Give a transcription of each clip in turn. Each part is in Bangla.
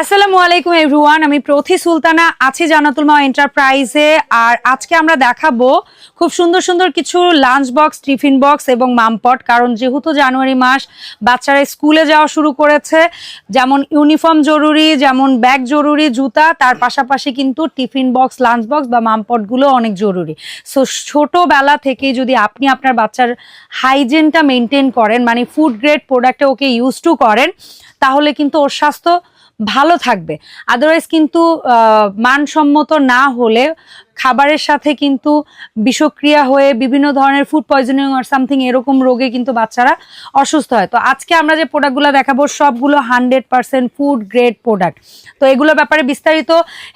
আসসালামু আলাইকুম এভরিওয়ান, আমি প্রথি সুলতানা, আছি জানাতুল মা এন্টারপ্রাইজে। আর আজকে আমরা দেখাবো খুব সুন্দর সুন্দর কিছু লাঞ্চ বক্স টিফিন বক্স এবং মামপট, কারণ যেহেতু জানুয়ারি মাস, বাচ্চারা স্কুলে যাওয়া শুরু করেছে। যেমন ইউনিফর্ম জরুরি, যেমন ব্যাগ জরুরি, জুতা, তার পাশাপাশি কিন্তু টিফিন বক্স লাঞ্চ বক্স বা মামপটগুলো অনেক জরুরি। সো ছোটোবেলা থেকে যদি আপনি আপনার বাচ্চার হাইজিনটা মেনটেন করেন মানে ফুড গ্রেড প্রোডাক্টে ওকে ইউজ টু করেন, তাহলে কিন্তু ওর স্বাস্থ্য ভালো থাকবে। আদারওয়াইজ কিন্তু মানসম্মত না হলে খাবারের সাথে কিন্তু বিষক্রিয়া হয়ে বিভিন্ন ধরনের ফুড পয়জনিং আর সামথিং এরকম রোগে কিন্তু বাচ্চারা অসুস্থ হয়। তো আজকে আমরা যে প্রোডাক্টগুলো দেখাবো, সবগুলো hundred percent food grade product তো এগুলোর ব্যাপারে বিস্তারিত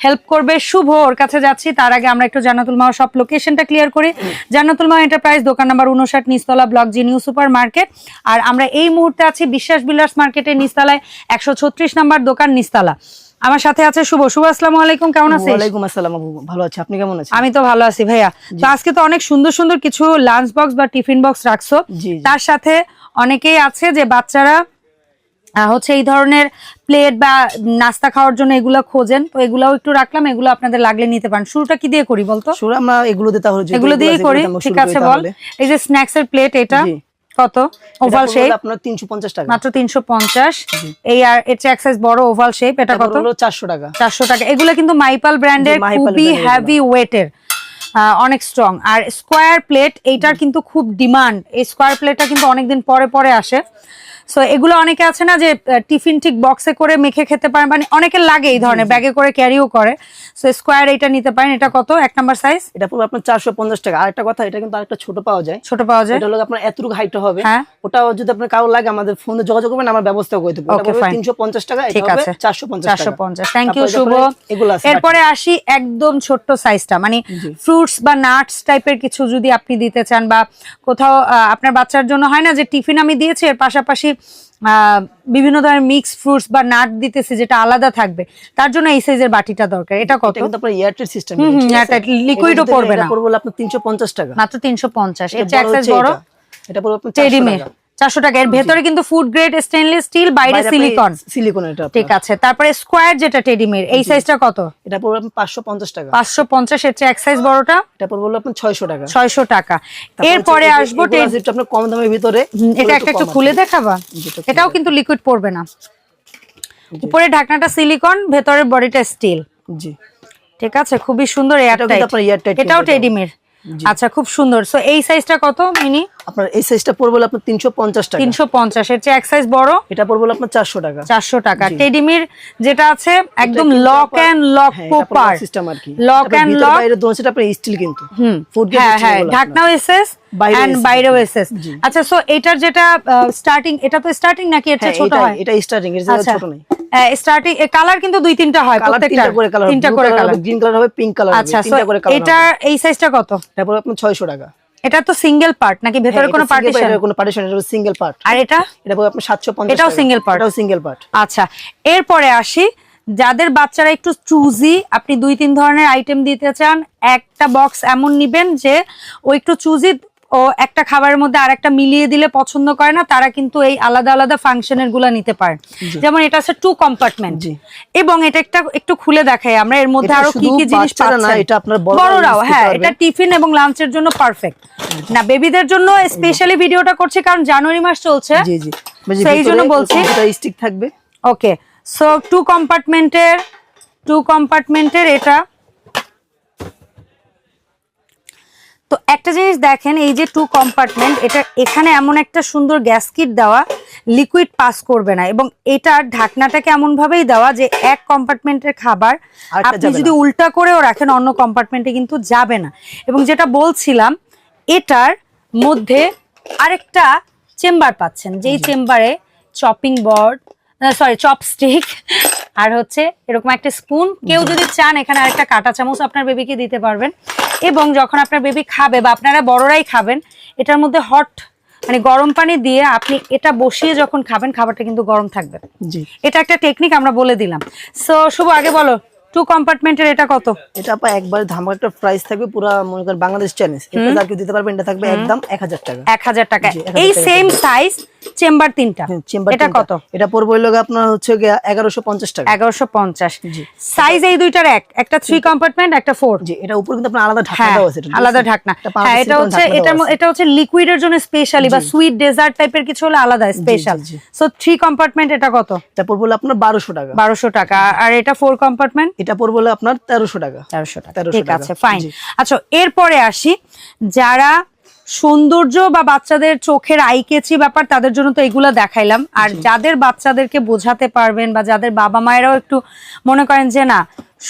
হেল্প করবে শুভ, ওর কাছে যাচ্ছি। তার আগে আমরা একটু জান্নাতুল মাওয়া সব লোকেশনটা ক্লিয়ার করি। জান্নাতুল মাওয়া এন্টারপ্রাইজ দোকান নাম্বার উনষাট Nistala block G new super market আর আমরা এই মুহূর্তে আছি বিশ্বাস বিল্ডার্স মার্কেটের নিস্তালায় একশো ছত্রিশ নাম্বার দোকান নিস্তালা আমার সাথে আছে শুভ। শুভ আসসালামু আলাইকুম কেমন আছিস? ওয়ালাইকুম আসসালাম ভালো আছি। আপনি কেমন আছেন? আমি তো ভালো আছি ভাইয়া। তো আজকে তো অনেক সুন্দর সুন্দর কিছু লাঞ্চ বক্স বা টিফিন বক্স রাখছো। তার সাথে অনেকেই আছে যে বাচ্চারা হচ্ছে এই ধরনের প্লেট বা নাস্তা খাওয়ার জন্য এগুলো খোঁজেন। তো এগুলাও একটু রাখলাম এগুলো আপনাদের লাগলে নিতে পারেন। শুরুটা কি দিয়ে করি বলতো? শুরু আমরা এগুলো দিতে হবে এগুলো দিয়েই করি। ঠিক আছে বল। এই যে স্ন্যাক্স এর প্লেট এটা। কত? ওভাল শেপ আপনার তিনশো পঞ্চাশ টাকা। মাত্র তিনশো পঞ্চাশ। এই আর এটা এক বড় ওভাল শেপ এটা কত? হলো চারশো টাকা। চারশো টাকা। এগুলো কিন্তু মাইপাল ব্র্যান্ডের খুবই হেভি ওয়েটের অনেক স্ট্রং আর স্কোয়ার প্লেট এইটার কিন্তু খুব ডিমান্ড এই স্কোয়ার প্লেটটা কিন্তু অনেকদিন পরে পরে আসে। সো এগুলো অনেকে আছে না যে টিফিন ঠিক বক্সে করে মেখে খেতে পারেন মানে অনেকের লাগে এই ধরনের ব্যাগে করে ক্যারিও করে। সো স্কোয়ার এটা নিতে পারেন এটা কত? এক নাম্বার সাইজ এটা পুরো আপনার চারশো পঞ্চাশ টাকা। আর একটা কথা এটা কিন্তু আরেকটা ছোট পাওয়া যায়। ছোট পাওয়া যায়। এটা হলো আপনার এতটুকু হাইট হবে। হ্যাঁ। ওটাও যদি আপনার কারও লাগে আমাদের ফোনে যোগাযোগ করবেন আমার ব্যবস্থা করে দেবো. তিনশো পঞ্চাশ টাকা এটা ঠিক হবে আছে। চারশো পঞ্চাশ চারশো পঞ্চাশ। Thank you Shubho. এগুলো আছে এরপরে আসি একদম ছোট্ট সাইজটা মানে ফ্রুটস বা নাটস টাইপের কিছু যদি আপনি দিতে চান বা কোথাও আপনার বাচ্চার জন্য হয় না যে টিফিন আমি দিয়েছি এর পাশাপাশি বিভিন্ন ধরনের মিক্স ফ্রুটস বা নাট দিতেছে যেটা আলাদা থাকবে তার জন্য এই সাইজের বাটিটা দরকার। এটা কত? কিন্তু আপনার এয়ারটেল সিস্টেম লিকুইডও পড়বে না। হলো আপনার তিনশো পঞ্চাশ টাকা। মাত্র তিনশো পঞ্চাশ। এর এটা চেয়ে এক বড় বড়? এটা। এটা পড়বে আপনার 400 টাকা। চারশো টাকা। এর ভেতরে কিন্তু ফুড গ্রেড স্টেনলেস স্টিল বাইরে সিলিকন সিলিকন এটা ঠিক আছে তারপরে স্কোয়ার যেটা টেডিমের এই সাইজটা কত? এটা পড়বে পাঁচশো পঞ্চাশ টাকা। পাঁচশো পঞ্চাশ এর চেয়ে এক সাইজ বড়টা? এটা পড়বে হলো আপনার ছয়শো টাকা। ছয়শো টাকা। এরপরে আসব আপনার কম দামের ভিতরে এটা একটা একটু খুলে দেখাবা? এটাও কিন্তু লিকুইড পড়বে না। উপরে ঢাকনাটা সিলিকন ভেতরের বডিটা স্টিল জি। ঠিক আছে খুবই সুন্দর airtight এটাও টেডিমের আচ্ছা খুব সুন্দর। সো এই সাইজটা কত মিনি? আপনার এই সাইজটা পড়বে আপনার তিনশো পঞ্চাশ টাকা। তিনশো পঞ্চাশ। এর চেয়ে এক সাইজ বড়? এটা পড়বে আপনার চারশো টাকা। চারশো টাকা। টেডিমির যেটা আছে একদম lock and lock proper system আর কি। লক ভিতরে লক বাইরে দোনো সেটা আপনার স্টিল কিন্তু। হুম। ফুড হ্যাঁ হ্যাঁ ঢাকনাও এসএস এন্ড SS বাইরেও এসএস আচ্ছা সো এটার যেটা স্টার্টিং এটা তো স্টার্টিং নাকি এর হ্যাঁ ছোট এটা হয়? এটা স্টার্টিং এর আচ্ছা। ছোট নেই। স্টার্টিং কালার কিন্তু দুই তিনটা হয় প্রত্যেকটা তিনটা করে কালার তিনটা করে কালার গ্রিন কালার হবে পিঙ্ক কালার হবে আচ্ছা so তিনটা করে কালার এটা এই সাইজটা কত? এটা পড়বে আপনার 600 টাকা। এটা তো সিঙ্গেল পার্ট নাকি ভেতরে হ্যাঁ, কোনো পার্টিশন কোনো পার্টিশন এটা সিঙ্গেল পার্ট আর এটা? এটা পড়বে আপনার 750 এটাও single part? এটাও সিঙ্গেল পার্ট আচ্ছা এরপরে আসি যাদের বাচ্চারা একটু চুজি আপনি দুই তিন ধরনের আইটেম দিতে চান একটা বক্স এমন নিবেন যে ও একটু চুজি ও একটা খাবারের মধ্যে আর একটা মিলিয়ে দিলে পছন্দ করে না তারা কিন্তু এই আলাদা আলাদা ফাংশনেরগুলা নিতে পারে। যেমন এটা আছে টু কম্পার্টমেন্ট। এবং এটা একটা একটু খুলে দেখাই আমরা এর মধ্যে আরও কি কি জিনিস বড়রাও হ্যাঁ এটা টিফিন এবং লাঞ্চের জন্য পারফেক্ট না বেবিদের জন্য স্পেশালি ভিডিওটা করছি কারণ জানুয়ারি মাস চলছে। জি জি। So, জন্য বলছি। এটা স্টিক থাকবে। ওকে সো টু কম্পার্টমেন্টের টু কম্পার্টমেন্টের এটা তো একটা জিনিস দেখেন এই যে টু কম্পার্টমেন্ট এটা এখানে এমন একটা সুন্দর গ্যাস কিট দেওয়া লিকুইড পাস করবে না। এবং এটার ঢাকনাটাকে এমন ভাবেই দেওয়া যে এক কম্পার্টমেন্টের খাবার আপনি যদি উল্টা করেও রাখেন অন্য কম্পার্টমেন্টে কিন্তু যাবে না। এবং যেটা বলছিলাম এটার মধ্যে আরেকটা চেম্বার পাচ্ছেন যেই চেম্বারে চপিং বোর্ড সরি চপস্টিক আর হচ্ছে এরকম একটা স্পুন কেউ যদি চান এখানে আরেকটা কাঁটা চামচ আপনার বেবিকে দিতে পারবেন। এবং যখন আপনার বেবি খাবে বা আপনারা বড়রাই খাবেন এটার মধ্যে হট মানে গরম পানি দিয়ে আপনি এটা বসিয়ে যখন খাবেন খাবারটা কিন্তু গরম থাকবে। এটা একটা টেকনিক আমরা বলে দিলাম। সো শুভ আগে বলো টু কম্পার্টমেন্টের এটা কত? এটা আপা একবার ধামাকা একটা প্রাইস থাকবে পুরো মনে করেন বাংলাদেশ চ্যালেঞ্জ এটা যার দিতে পারবেন এটা থাকবে একদম 1000 টাকা। এক হাজার টাকা। এই সেম সাইজ চেম্বার তিনটা। চেম্বার এটা কত? এটা পড়বে হলো আপনার হচ্ছে এগারোশো পঞ্চাশ টাকা। এগারোশো পঞ্চাশ। জি। সাইজ এই দুইটার এক। একটা থ্রি কম্পার্টমেন্ট একটা ফোর জি এটা উপর কিন্তু আপনার আলাদা হ্যাঁ আছে আলাদা ঢাকনা। হ্যাঁ এটা হচ্ছে এটা এটা হচ্ছে লিকুইডের জন্য স্পেশালি বা সুইট ডেজার্ট টাইপের কিছু হলে আলাদা স্পেশাল সো থ্রি কম্পার্টমেন্ট এটা কত? এটা পড়বে হলো আপনার বারোশো টাকা। বারোশো টাকা। আর এটা ফোর কম্পার্টমেন্ট এটা পড়বে হলো আপনার তেরোশো টাকা। তেরোশো টাকা। ঠিক আছে ফাইন আচ্ছা এরপরে আসি যারা সৌন্দর্য বা বাচ্চাদের চোখের আইকেচি ব্যাপার তাদের জন্য তো এগুলো দেখাইলাম। আর যাদের বাচ্চাদেরকে বোঝাতে পারবেন বা যাদের বাবা মায়েরাও একটু মনে করেন যে না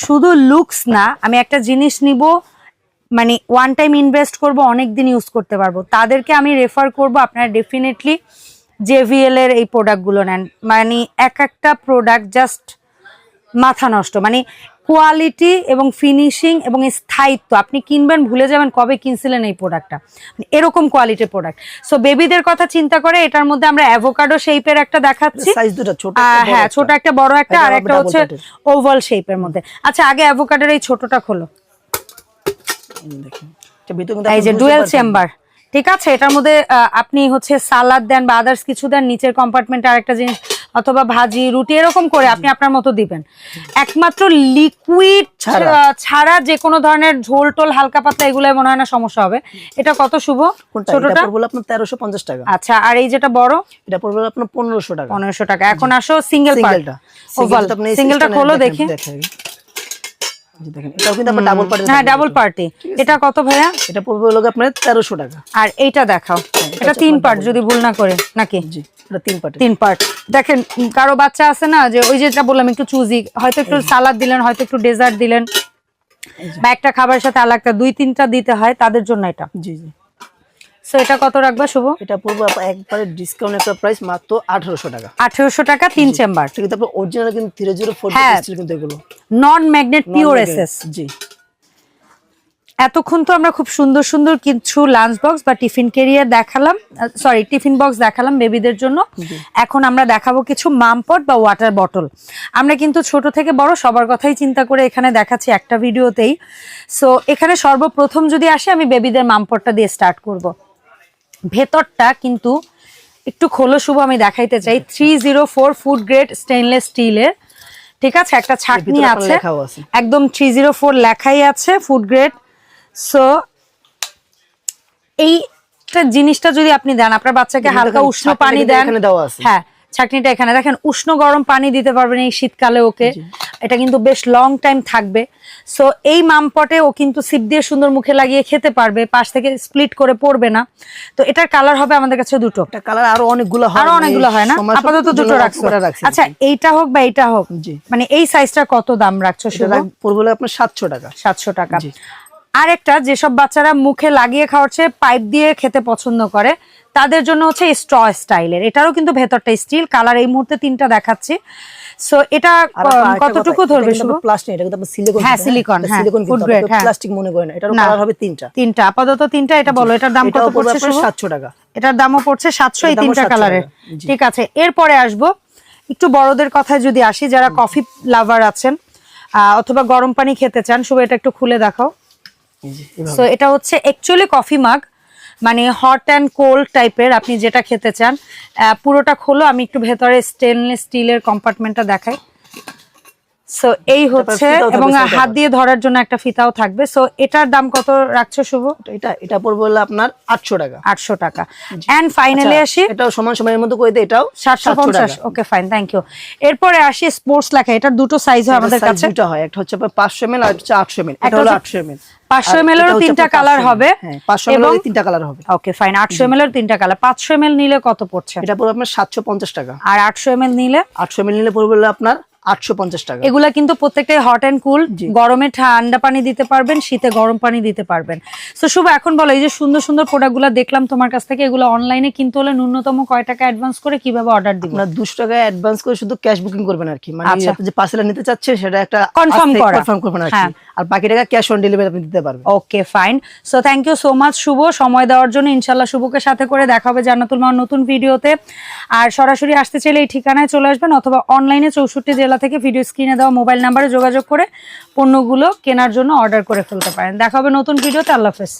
শুধু লুকস না আমি একটা জিনিস নিব মানে ওয়ান টাইম ইনভেস্ট করব অনেক দিন ইউজ করতে পারব। তাদেরকে আমি রেফার করব আপনারা ডেফিনেটলি জেভিএল এর এই প্রোডাক্টগুলো নেন। মানে এক একটা প্রোডাক্ট জাস্ট মাথা নষ্ট। মানে কোয়ালিটি এবং ফিনিশিং এবং স্থায়িত্ব। আপনি কিনবেন ভুলে যাবেন কবে কিনছিলেন এই প্রোডাক্টটা এরকম কোয়ালিটির প্রোডাক্ট সো বেবিদের কথা চিন্তা করে এটার মধ্যে আমরা অ্যাভোকাডো শেপের একটা দেখাচ্ছি। সাইজ দুটো ছোট হ্যাঁ ছোট একটা বড় একটা আর একটা হচ্ছে। ওভাল শেপের মধ্যে। আচ্ছা আগে অ্যাভোকাডোর এই ছোটটা খোলো। এই যে ডুয়েল চেম্বার ঠিক আছে? এটার মধ্যে আপনি হচ্ছে সালাদ দেন বা আদার্স কিছু দেন নিচের কম্পার্টমেন্টে আরেকটা জিনিস অথবা ভাজি রুটি এরকম করে আপনি আপনার মতো দিবেন। একমাত্র লিকুইড ছাড়া। যে কোনো ধরনের ঝোল টোল হালকা পাতলা এগুলো মনে হয় না সমস্যা হবে। এটা কত শুভ? ছোটটা? আপনার তেরোশো পঞ্চাশ টাকা। আচ্ছা আর এই যেটা বড়? এটা পড়বে আপনার পনেরোশো টাকা। পনেরোশো টাকা। এখন আসো সিঙ্গেল পাল্টা সিঙ্গেলটা সিঙ্গেলটা খোলো দেখি। দেখেন এটাও কিন্তু আপনার ডাবল পার্টি হ্যাঁ ডাবল পার্টি এটা কত ভাইয়া? এটা পড়বে হলো আপনার তেরোশো টাকা। আর এইটা দেখাও। এটা তিন পার্ট যদি ভুল না করে নাকি? জি এটা তিন পার্টি তিন পার্ট দেখেন কারও বাচ্চা আছে না যে ওই যেটা বললাম একটু চুজি হয়তো একটু সালাদ দিলেন হয়তো একটু ডেজার্ট দিলেন বা একটা খাবারের সাথে আলাদা দুই তিনটা দিতে হয় তাদের জন্য এটা। জি জি। সো এটা কত রাখবা শুভ? এটা পড়বে একবারে ডিসকাউন্ট একটা প্রাইস মাত্র আঠারোশো টাকা। আঠেরোশো টাকা তিন চেম্বার। ঠিক আছে অরিজিনাল কিন্তু থ্রি জিরো ফোর। কিন্তু এগুলো। নন ম্যাগনেট পিওর এসএস জি। এতক্ষণ তো আমরা খুব সুন্দর সুন্দর কিছু লাঞ্চ বক্স বা টিফিন কেরিয়ার দেখালাম সরি টিফিন বক্স দেখালাম বেবিদের জন্য। এখন আমরা দেখাবো কিছু মামপট বা ওয়াটার বটল আমরা কিন্তু ছোট থেকে বড় সবার কথাই চিন্তা করে এখানে দেখাচ্ছি একটা ভিডিওতেই সো এখানে সর্বপ্রথম যদি আসে আমি বেবিদের মামপটটা দিয়ে স্টার্ট করব। ভেতরটা কিন্তু একটু খোলো শুভ আমি দেখাইতে চাই। Three zero four food grade stainless স্টিলের ঠিক আছে? একটা ছাকনি আছে। একদম থ্রি জিরো ফোর লেখাই আছে ফুড গ্রেড সো এইটা জিনিসটা যদি আপনি দেন আপনার বাচ্চাকে হালকা উষ্ণ পানি দেন। দেওয়া হ্যাঁ ছাকনিটা এখানে। দেখেন উষ্ণ গরম পানি দিতে পারবেন এই শীতকালে ওকে। এটা কিন্তু বেশ লং টাইম থাকবে। সো এই মামপটে ও কিন্তু সিপ দিয়ে সুন্দর মুখে লাগিয়ে খেতে পারবে পাশ থেকে স্প্লিট করে পড়বে না। তো এটার কালার হবে আমাদের কাছে দুটো। কালার আরও অনেকগুলো হয় আরও অনেকগুলো হয় না? আপাতত দুটো রাখছো। আচ্ছা এইটা হোক বা এইটা হোক মানে এই সাইজটা কত দাম রাখছো সেটা পড়ব আপনার সাতশো টাকা। সাতশো টাকা। আর একটা যেসব বাচ্চারা মুখে লাগিয়ে খাওয়াচ্ছে পাইপ দিয়ে খেতে পছন্দ করে তাদের জন্য হচ্ছে স্ট্র স্টাইলের। এটারও কিন্তু ভেতরটা স্টিল কালার এই মুহূর্তে তিনটা দেখাচ্ছি। সো এটা কতটুকু ধরবে আপনার প্লাস্টিক এটা কিন্তু সিলিকন হ্যাঁ, হ্যাঁ, সিলিকন হ্যাঁ। প্লাস্টিক মনে করেন এটার কালার হবে তিনটা। তিনটা আপাতত তিনটা এটা বলো এটার দাম কত পড়ছে শুভ সাতশো টাকা। এটার দামও পড়ছে সাতশো এই তিনটা 700 কালারের ঠিক আছে এরপরে আসব একটু বড়দের কথায় যদি আসি যারা কফি লাভার আছেন আহ, অথবা গরম পানি খেতে চান শুভ এটা একটু খুলে দেখাও। সো এটা হচ্ছে অ্যাকচুয়ালি কফি মাগ মানে হট অ্যান্ড কোল্ড টাইপের আপনি যেটা খেতে চান পুরোটা খোলো আমি একটু ভেতরে স্টেনলেস স্টিলের কম্পার্টমেন্টটা দেখাই। সো এই হচ্ছে এবং হাত দিয়ে ধরার জন্য একটা ফিতাও থাকবে। সো এটার দাম কত রাখছো শুভ? এটা এটা পড়বে হলো আপনার আটশো টাকা। আটশো টাকা। অ্যান্ড ফাইনালি আচ্ছা, আসি। এটাও সমান সময়ের মধ্যে করে দিই এটাও সাতশো পঞ্চাশ। ওকে ফাইন থ্যাংক ইউ এরপরে আসি স্পোর্টস লেখা। এটার দুটো সাইজ হয় আমাদের কাছে। দুটো হয় একটা হচ্ছে আপনার পাঁচশো এমএল আর হচ্ছে আটশো এমএল এটা হলো হচ্ছে আটশো এমএল 500 ml এরও তিনটা colour হবে। হ্যাঁ পাঁচশো এমএল এবং- তিনটা কালার হবে। ওকে ফাইন আটশো এম এর তিনটা কালার পাঁচশো এম নিলে কত পড়ছে? এটা পড়বে আপনার সাতশো পঞ্চাশ টাকা। আর আটশো এম নিলে? আটশো এমএল নিলে পড়বে আপনার আটশো পঞ্চাশ টাকা। এগুলা কিন্তু প্রত্যেকটাই হট অ্যান্ড কুল গরমে ঠান্ডা পানি দিতে পারবেন শীতে গরম পানি দিতে পারবেন। তো শুভ এখন বলো এই যে সুন্দর সুন্দর প্রোডাক্টগুলো দেখলাম তোমার কাছ থেকে এগুলো অনলাইনে কিনতে হলে ন্যূনতম কয় টাকা অ্যাডভান্স করে কীভাবে অর্ডার দিব? আপনার দুশো টাকা অ্যাডভান্স করে শুধু ক্যাশ বুকিং করবেন আর কি। মানে আচ্ছা। আপনি যে পার্সেল নিতে চাচ্ছে সেটা একটা Confirm করা। কনফার্ম করবেন আর হ্যাঁ। কি আর বাকি টাকা ক্যাশ অন ডেলিভারি আপনি দিতে পারবেন। Okay fine so thank you so much Shubho. সময় দেওয়ার জন্য ইনশাল্লাহ শুভকে সাথে করে দেখা হবে জান্নাতুল মার নতুন ভিডিওতে আর সরাসরি আসতে চাইলে এই ঠিকানায় চলে আসবেন অথবা অনলাইনে চৌষট্টি জেলা থেকে ভিডিও স্ক্রিনে দেওয়া মোবাইল নাম্বারে যোগাযোগ করে পণ্যগুলো কেনার জন্য অর্ডার করে ফেলতে পারেন। দেখা হবে নতুন ভিডিওতে আল্লাহ হাফেজ।